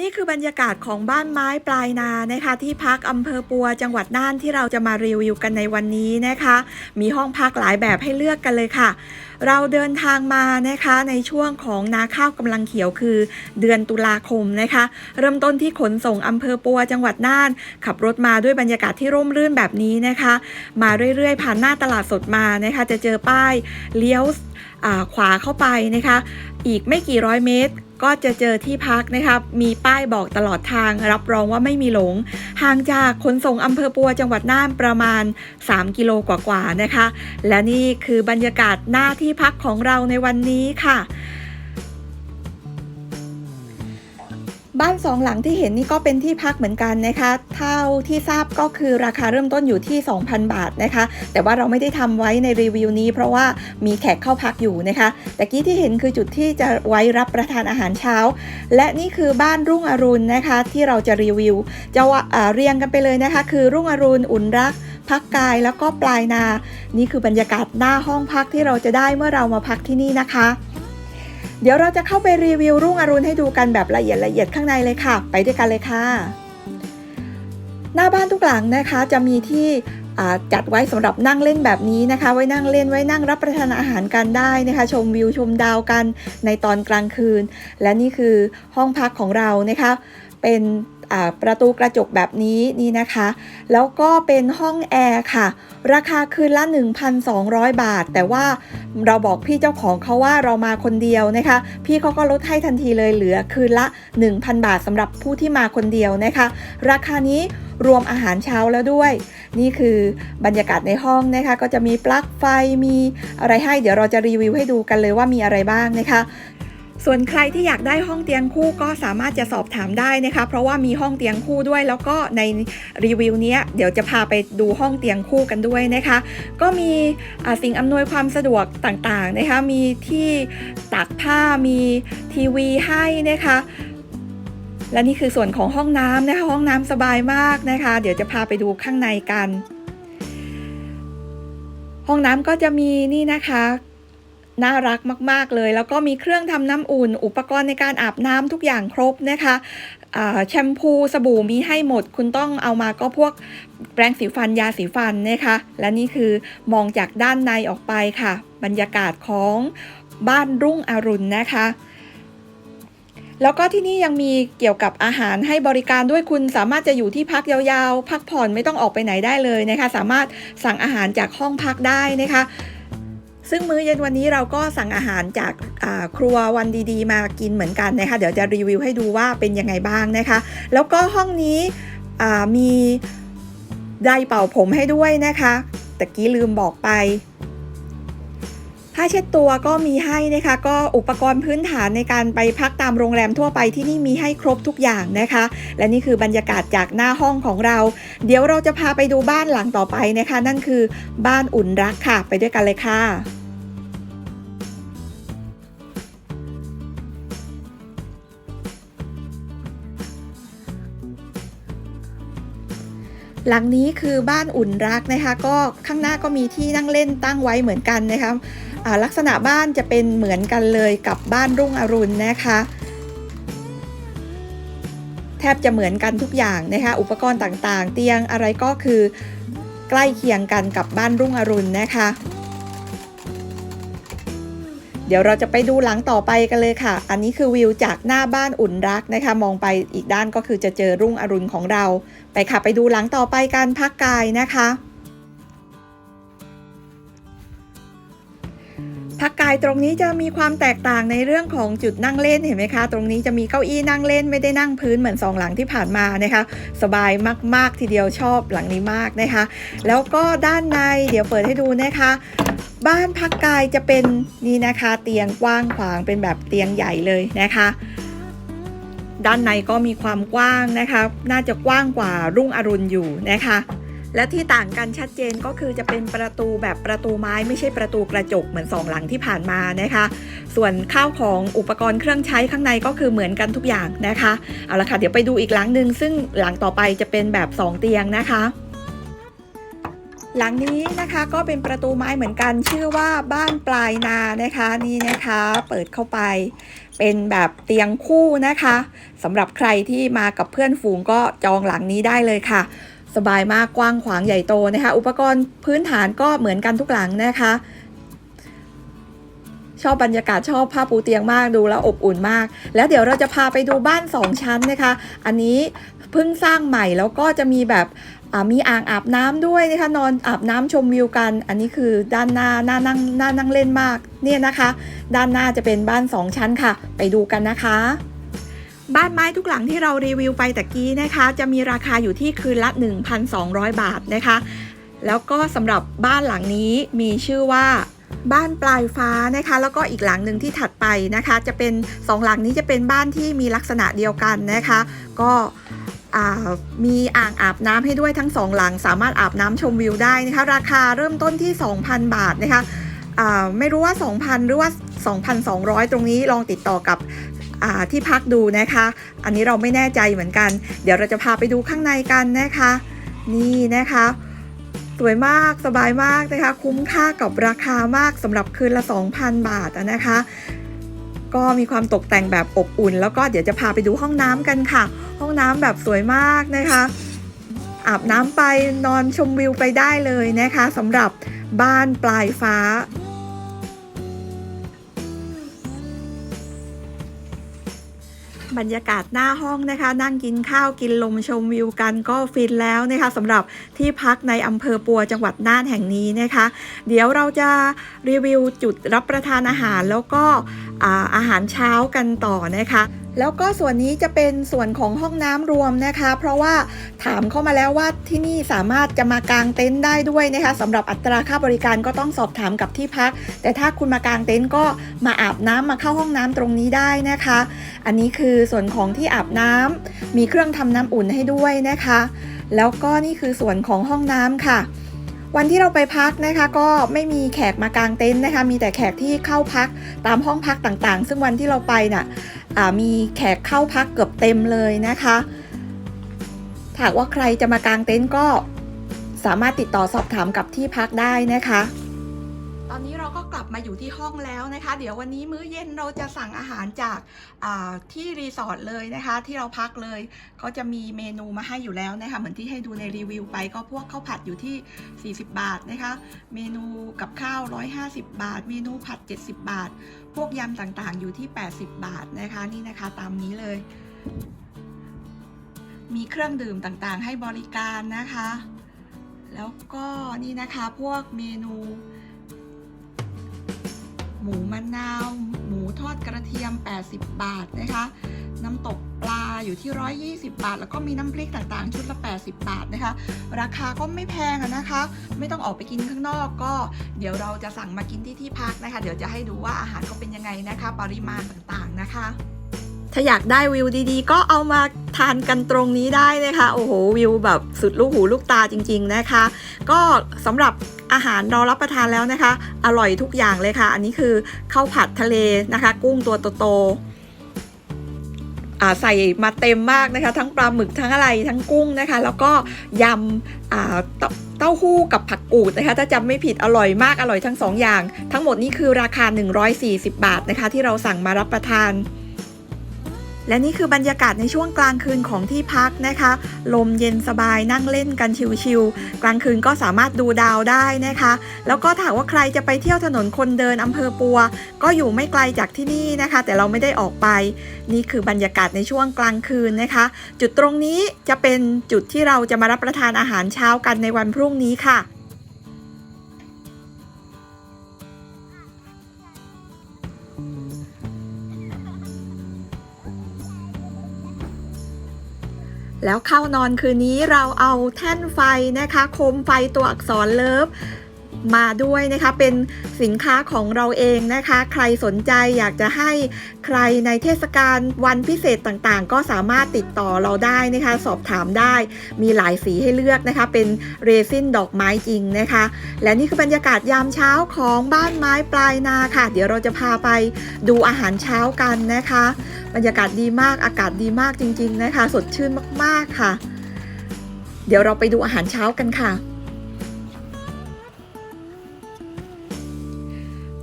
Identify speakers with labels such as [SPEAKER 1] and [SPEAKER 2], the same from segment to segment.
[SPEAKER 1] นี่คือบรรยากาศของบ้านไม้ปลายนานะคะ ที่พักอำเภอปัวจังหวัดน่านที่เราจะมารีวิวกันในวันนี้นะคะ มีห้องพักหลายแบบให้เลือกกันเลยค่ะ เราเดินทางมานะคะในช่วงของนาข้าวกำลังเขียวคือ เดือนตุลาคมนะคะ เริ่มต้นที่ขนส่งอำเภอปัวจังหวัดน่าน ขับรถมาด้วยบรรยากาศที่ร่มรื่นแบบนี้นะคะ มาเรื่อยๆ ผ่านหน้าตลาดสดมานะคะ จะเจอป้ายเลี้ยวขวาเข้าไปนะคะ อีกไม่กี่ร้อยเมตร ก็จะเจอที่พักนะคะมีป้ายบอกตลอดทาง รับรองว่าไม่มีหลง ห่างจากขนส่งอำเภอปัวจังหวัดน่านประมาณ 3 กิโลกว่าๆนะคะ และนี่คือบรรยากาศหน้าที่พักของเราในวันนี้ค่ะ บ้านสองหลังที่เห็นนี่ก็เป็นที่พักเหมือนกันนะคะ เท่าที่ทราบก็คือราคาเริ่มต้นอยู่ที่ 2,000 บาทนะคะ แต่ว่าเราไม่ได้ทำไว้ในรีวิวนี้ เพราะว่ามีแขกเข้าพักอยู่นะคะ แต่กี้ที่เห็นคือจุดที่จะไว้รับประทานอาหารเช้า และนี่คือบ้านรุ่งอรุณนะคะ ที่เราจะรีวิว จะว่าเรียงกันไปเลยนะคะ คือรุ่งอรุณอุ่นรักพักกายแล้วก็ปลายนา นี่คือบรรยากาศหน้าห้องพักที่เราจะได้เมื่อเรามาพักที่นี่นะคะ เดี๋ยวเราจะเข้าไปรีวิวรุ่งอรุณให้ดูกันแบบละเอียดละเอียดข้างในเลยค่ะ ไปด้วยกันเลยค่ะ หน้าบ้านทุกหลังนะคะจะมีที่จัดไว้สำหรับนั่งเล่นแบบนี้นะคะ ไว้นั่งเล่นไว้นั่งรับประทานอาหารกันได้นะคะ ชมวิวชมดาวกันในตอนกลางคืน และนี่คือห้องพักของเรานะคะ เป็น ประตูกระจกแบบนี้นี่นะคะ แล้วก็เป็นห้องแอร์ค่ะ ราคาคืนละ 1,200 บาท แต่ว่าเราบอกพี่เจ้าของเขาว่าเรามาคนเดียวนะคะ พี่เขาก็ลดให้ทันทีเลยเหลือคืนละ 1,000 บาทสำหรับผู้ที่มาคนเดียวนะคะ ราคานี้รวมอาหารเช้าแล้วด้วย นี่คือบรรยากาศในห้องนะคะ ก็จะมีปลั๊กไฟมีอะไรให้ เดี๋ยวเราจะรีวิวให้ดูกันเลยว่ามีอะไรบ้างนะคะ ส่วนใครที่อยากได้ห้องเตียงคู่ก็สามารถจะสอบถามได้นะคะ เพราะว่ามีห้องเตียงคู่ด้วย แล้วก็ในรีวิวนี้เดี๋ยวจะพาไปดูห้องเตียงคู่กันด้วยนะคะ ก็มีสิ่งอำนวยความสะดวกต่างๆนะคะ มีที่ตากผ้ามีทีวีให้นะคะและนี่คือส่วนของห้องน้ำนะคะห้องน้ำสบายมากนะคะ เดี๋ยวจะพาไปดูข้างในกัน ห้องน้ำก็จะมีนี่นะคะ น่ารักมาก ๆ เลย แล้วก็มีเครื่องทำน้ำอุ่น อุปกรณ์ในการอาบน้ำทุกอย่างครบนะคะแชมพูสบู่มีให้หมด คุณต้องเอามาก็พวกแปรงสีฟันยาสีฟันนะคะ และนี่คือมองจากด้านในออกไปค่ะ บรรยากาศของบ้านรุ่งอรุณนะคะแล้วก็ที่นี่ยังมีเกี่ยวกับอาหารให้บริการด้วยคุณสามารถจะอยู่ที่พักยาวๆ พักผ่อนไม่ต้องออกไปไหนได้เลยนะคะ สามารถสั่งอาหารจากห้องพักได้นะคะ ซึ่งมื้อเย็นวันนี้เราก็สั่งอาหารจากาครัววันดีๆ มากินเหมือนกันนะคะเดี๋ยวจะรีวิวให้ดูว่าเป็นยังไงบ้างนะคะ แล้วก็ห้องนี้มีไดร์เป่าผมให้ด้วยนะคะตะกี้ลืมบอกไปาเช็ดตัวก็มีให้นะคะ ก็อุปกรณ์พื้นฐานในการไปพักตามโรงแรมทั่วไปที่นี่มีให้ครบทุกอย่างนะคะ และนี่คือบรรยากาศจากหน้าห้องของเรา เดี๋ยวเราจะพาไปดูบ้านหลังต่อไปนะคะ นั่นคือบ้านอุ่นรักค่ะ ไปด้วยกันเลยค่ะหลังนี้คือบ้านอุ่นรักนะคะ ก็ข้างหน้าก็มีที่นั่งเล่นตั้งไว้เหมือนกันนะคะ ลักษณะบ้านจะเป็นเหมือนกันเลยกับบ้านรุ่งอรุณนะคะ แทบจะเหมือนกันทุกอย่างนะคะ อุปกรณ์ต่างๆ เตียงอะไรก็คือใกล้เคียงกันกับบ้านรุ่งอรุณนะคะ เดี๋ยวเราจะไปดูหลังต่อไปกันเลยค่ะ อันนี้คือวิวจากหน้าบ้านอุ่นรักนะคะ มองไปอีกด้านก็คือจะเจอรุ่งอรุณของเรา ไปค่ะไปดูหลังต่อไปกันพักกายนะคะ พักกายตรงนี้จะมีความแตกต่างในเรื่องของจุดนั่งเล่นเห็นไหมคะ ตรงนี้จะมีเก้าอี้นั่งเล่นไม่ได้นั่งพื้นเหมือนสองหลังที่ผ่านมานะคะ สบายมาก ๆ ทีเดียวชอบหลังนี้มากนะคะ แล้วก็ด้านในเดี๋ยวเปิดให้ดูนะคะ บ้านพักกายจะเป็นนี่นะคะ เตียงกว้างขวางเป็นแบบเตียงใหญ่เลยนะคะด้านในก็มีความกว้างนะคะ น่าจะกว้างกว่ารุ่งอรุณอยู่นะคะ และที่ต่างกันชัดเจนก็คือจะเป็นประตูแบบประตูไม้ไม่ใช่ประตูกระจกเหมือนสองหลังที่ผ่านมานะคะ ส่วนข้าวของอุปกรณ์เครื่องใช้ข้างในก็คือเหมือนกันทุกอย่างนะคะเอาละค่ะเดี๋ยวไปดูอีกหลังหนึ่งซึ่งหลังต่อไปจะเป็นแบบ 2 เตียงนะคะหลังนี้นะคะก็เป็นประตูไม้เหมือนกันชื่อว่าบ้านปลายนานะคะนี่นะคะเปิดเข้าไป เป็นแบบเตียงคู่นะคะสำหรับใครที่มากับเพื่อนฝูงก็จองหลังนี้ได้เลยค่ะ สบายมากกว้างขวางใหญ่โตนะคะ อุปกรณ์พื้นฐานก็เหมือนกันทุกหลังนะคะ ชอบบรรยากาศชอบผ้าปูเตียงมากดูแล้วอบอุ่นมาก แล้วเดี๋ยวเราจะพาไปดูบ้านสองชั้นนะคะ อันนี้เพิ่งสร้างใหม่แล้วก็จะมีแบบมีอ่างอาบน้ำด้วยนะคะนอนอาบน้ำชมวิวกัน อันนี้คือด้านหน้าหน้านั่งหน้านั่งเล่นมากเนี่ยนะคะ ด้านหน้าจะเป็นบ้านสองชั้นค่ะ ไปดูกันนะคะ บ้านไม้ทุกหลังที่เรารีวิวไปตะกี้นะคะ จะมีราคาอยู่ที่คืนละ 1,200 บาทนะคะ แล้วก็สำหรับบ้านหลังนี้มีชื่อว่าบ้านปลายฟ้านะคะ แล้วก็อีกหลังหนึ่งที่ถัดไปนะคะ จะเป็นสองหลังนี้จะเป็นบ้านที่มีลักษณะเดียวกันนะคะ ก็มีอ่างอาบน้ำให้ด้วยทั้งสองหลัง สามารถอาบน้ำชมวิวได้นะคะ ราคาเริ่มต้นที่ 2,000 บาทนะคะไม่รู้ว่า 2,000 หรือว่า 2,200 ตรงนี้ลองติดต่อกับ ที่พักดูนะคะ อันนี้เราไม่แน่ใจเหมือนกัน เดี๋ยวเราจะพาไปดูข้างในกันนะคะ นี่นะคะสวยมากสบายมากนะคะ คุ้มค่ากับราคามากสำหรับคืนละ 2,000 บาทนะคะ ก็มีความตกแต่งแบบอบอุ่น แล้วก็เดี๋ยวจะพาไปดูห้องน้ำกันค่ะ ห้องน้ำแบบสวยมากนะคะ อาบน้ำไปนอนชมวิวไปได้เลยนะคะสำหรับบ้านปลายฟ้า บรรยากาศหน้าห้องนะคะ นั่งกินข้าวกินลมชมวิวกันก็ฟินแล้วนะคะสำหรับที่พักในอำเภอปัวจังหวัดน่านแห่งนี้นะคะ เดี๋ยวเราจะรีวิวจุดรับประทานอาหารแล้วก็อาอาหารเช้ากันต่อนะคะ แล้วก็ส่วนนี้จะเป็นส่วนของห้องน้ำรวมนะคะ เพราะว่าถามเข้ามาแล้วว่าที่นี่สามารถจะมากางเต็นท์ได้ด้วยนะคะสำหรับอัตราค่าบริการก็ต้องสอบถามกับที่พัก แต่ถ้าคุณมากางเต็นท์ก็มาอาบน้ำมาเข้าห้องน้ำตรงนี้ได้นะคะ อันนี้คือส่วนของที่อาบน้ำมีเครื่องทำน้ำอุ่นให้ด้วยนะคะ แล้วก็นี่คือส่วนของห้องน้ำค่ะวันที่เราไปพักนะคะก็ไม่มีแขกมากางเต็นท์นะคะ มีแต่แขกที่เข้าพักตามห้องพักต่างๆ ซึ่งวันที่เราไปน่ะอ่า มีแขกเข้าพักเกือบเต็มเลยนะคะถ้าหากว่าใครจะมากางเต็นท์ก็สามารถติดต่อสอบถามกับที่พักได้นะคะ ตอนนี้เราก็กลับมาอยู่ที่ห้องแล้วนะคะ เดี๋ยววันนี้มื้อเย็นเราจะสั่งอาหารจากาที่รีสอร์ทเลยนะคะ ที่เราพักเลยเขาจะมีเมนูมาให้อยู่แล้วนะคะ เหมือนที่ให้ดูในรีวิวไปก็พวกข้าวผัดอยู่ที่ 40 บาทนะคะ เมนูกับข้าว 150 บาท เมนูผัด 70 บาท พวกยำต่างๆ อยู่ที่ 80 บาทนะคะนี่นะคะตามนี้เลย มีเครื่องดื่มต่างๆ ให้บริการนะคะ แล้วก็นี่นะคะพวกเมนู หมูมะนาว หมูทอดกระเทียม 80 บาทนะคะ น้ำตก อยู่ที่ 120 บาท แล้วก็มีน้ำพริกต่างๆ ชุดละ 80 บาทนะคะ ราคาก็ไม่แพงนะคะ ไม่ต้องออกไปกินข้างนอกก็ เดี๋ยวเราจะสั่งมากินที่ที่พักนะคะ เดี๋ยวจะให้ดูว่าอาหารเขาเป็นยังไงนะคะ ปริมาณต่างๆนะคะถ้าอยากได้วิวดีๆ ก็เอามาทานกันตรงนี้ได้นะคะ โอ้โหวิวแบบสุดลูกหูลูกตาจริง ๆนะคะ ก็สำหรับอาหารเรารับประทานแล้วนะคะ อร่อยทุกอย่างเลยค่ะ อันนี้คือข้าวผัดทะเลนะคะ กุ้งตัวโตๆ ใส่มาเต็มมากนะคะ ทั้งปลาหมึกทั้งอะไรทั้งกุ้งนะคะ แล้วก็ยำเต้าเต้าหู้กับผักกูดนะคะ ถ้าจำไม่ผิดอร่อยมากอร่อยทั้งสองอย่าง ทั้งหมดนี้คือราคา 140 บาทนะคะ ที่เราสั่งมารับประทาน และนี่คือบรรยากาศในช่วงกลางคืนของที่พักนะคะ ลมเย็นสบายนั่งเล่นกันชิวๆกลางคืนก็สามารถดูดาวได้นะคะ แล้วก็ถ้าหากว่าใครจะไปเที่ยวถนนคนเดินอำเภอปัว ก็อยู่ไม่ไกลจากที่นี่นะคะ แต่เราไม่ได้ออกไป นี่คือบรรยากาศในช่วงกลางคืนนะคะ จุดตรงนี้จะเป็นจุดที่เราจะมารับประทานอาหารเช้ากันในวันพรุ่งนี้ค่ะ แล้วเข้านอนคืนนี้เราเอาแท่นไฟนะคะ โคมไฟตัวอักษรเลิฟ มาด้วยนะคะ เป็นสินค้าของเราเองนะคะ ใครสนใจอยากจะให้ใครในเทศกาลวันพิเศษต่างๆ ก็สามารถติดต่อเราได้นะคะ สอบถามได้มีหลายสีให้เลือกนะคะ เป็นเรซินดอกไม้จริงนะคะ และนี่คือบรรยากาศยามเช้าของบ้านไม้ปลายนาค่ะ เดี๋ยวเราจะพาไปดูอาหารเช้ากันนะคะ บรรยากาศดีมากอากาศดีมากจริง ๆ นะคะ สดชื่นมากๆค่ะ เดี๋ยวเราไปดูอาหารเช้ากันค่ะ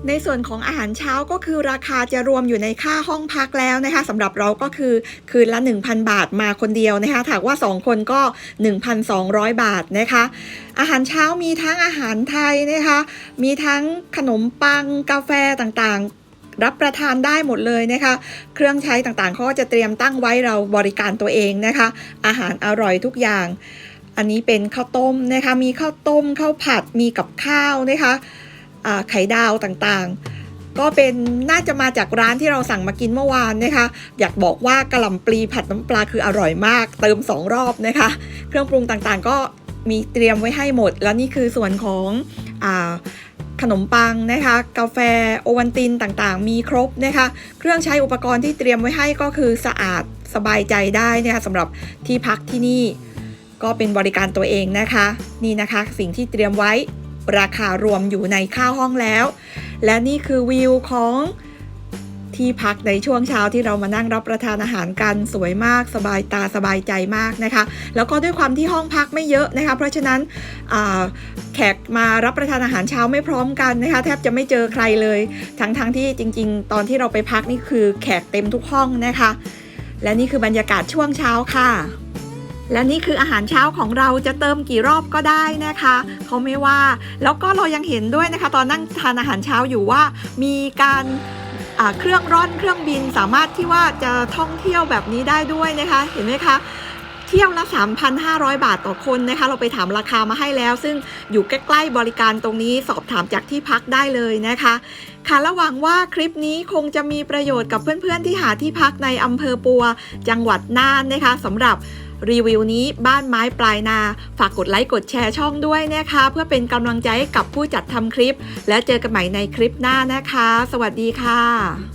[SPEAKER 1] ในส่วนของอาหารเช้าก็คือราคาจะรวมอยู่ในค่าห้องพักแล้วนะคะสำหรับเราก็คือคืนละ 1,000 บาทมาคนเดียวนะคะถ้าหากว่า 2 คนก็ 1,200 บาทนะคะ อาหารเช้ามีทั้งอาหารไทยนะคะ มีทั้งขนมปังกาแฟต่างๆ รับประทานได้หมดเลยนะคะ เครื่องใช้ต่างๆเขาจะเตรียมตั้งไว้เราบริการตัวเองนะคะ อาหารอร่อยทุกอย่าง อันนี้เป็นข้าวต้มนะคะ มีข้าวต้มข้าวผัดมีกับข้าวนะคะ ไข่ดาวต่างๆ ก็เป็นน่าจะมาจากร้านที่เราสั่งมากินเมื่อวานนะคะ อยากบอกว่ากะหล่ำปลีผัดน้ำปลาคืออร่อยมาก เติมสองรอบนะคะ เครื่องปรุงต่างๆ ก็มีเตรียมไว้ให้หมด แล้วนี่คือส่วนของอขนมปังนะคะ กาแฟโอวัลตินต่างๆ มีครบนะคะ เครื่องใช้อุปกรณ์ที่เตรียมไว้ให้ก็คือสะอาดสบายใจได้นะคะสำหรับที่พักที่นี่ ก็เป็นบริการตัวเองนะคะ นี่นะคะ สิ่งที่เตรียมไว้ ราคารวมอยู่ในค่าห้องแล้ว และนี่คือวิวของที่พักในช่วงเช้าที่เรามานั่งรับประทานอาหารกันสวยมากสบายตาสบายใจมากนะคะ แล้วก็ด้วยความที่ห้องพักไม่เยอะนะคะ เพราะฉะนั้นแขกมารับประทานอาหารเช้าไม่พร้อมกันนะคะ แทบจะไม่เจอใครเลย ทั้งๆทที่จริง ๆ ตอนที่เราไปพักนี่คือแขกเต็มทุกห้องนะคะ และนี่คือบรรยากาศช่วงเช้าค่ะ และนี่คืออาหารเช้าของเราจะเติมกี่รอบก็ได้นะคะเขาไม่ว่า แล้วก็เรายังเห็นด้วยนะคะ ตอนนั่งทานอาหารเช้าอยู่ว่า มีการเครื่องร่อนเครื่องบินสามารถที่ว่าจะท่องเที่ยวแบบนี้ได้ด้วยนะคะ เห็นไหมคะเที่ยวละ 3,500 บาทต่อคนนะคะ เราไปถามราคามาให้แล้ว ซึ่งอยู่ใกล้ๆบริการตรงนี้สอบถามจากที่พักได้เลยนะคะ ค่ะระหวังว่าคลิปนี้คงจะมีประโยชน์กับเพื่อนๆที่หาที่พักในอำเภอปัว จังหวัดน่านนะคะสำหรับ รีวิวนี้บ้านไม้ปลายนา ฝากกดไลค์กดแชร์ช่องด้วยนะคะ เพื่อเป็นกำลังใจให้กับผู้จัดทำคลิป และเจอกันใหม่ในคลิปหน้านะคะ สวัสดีค่ะ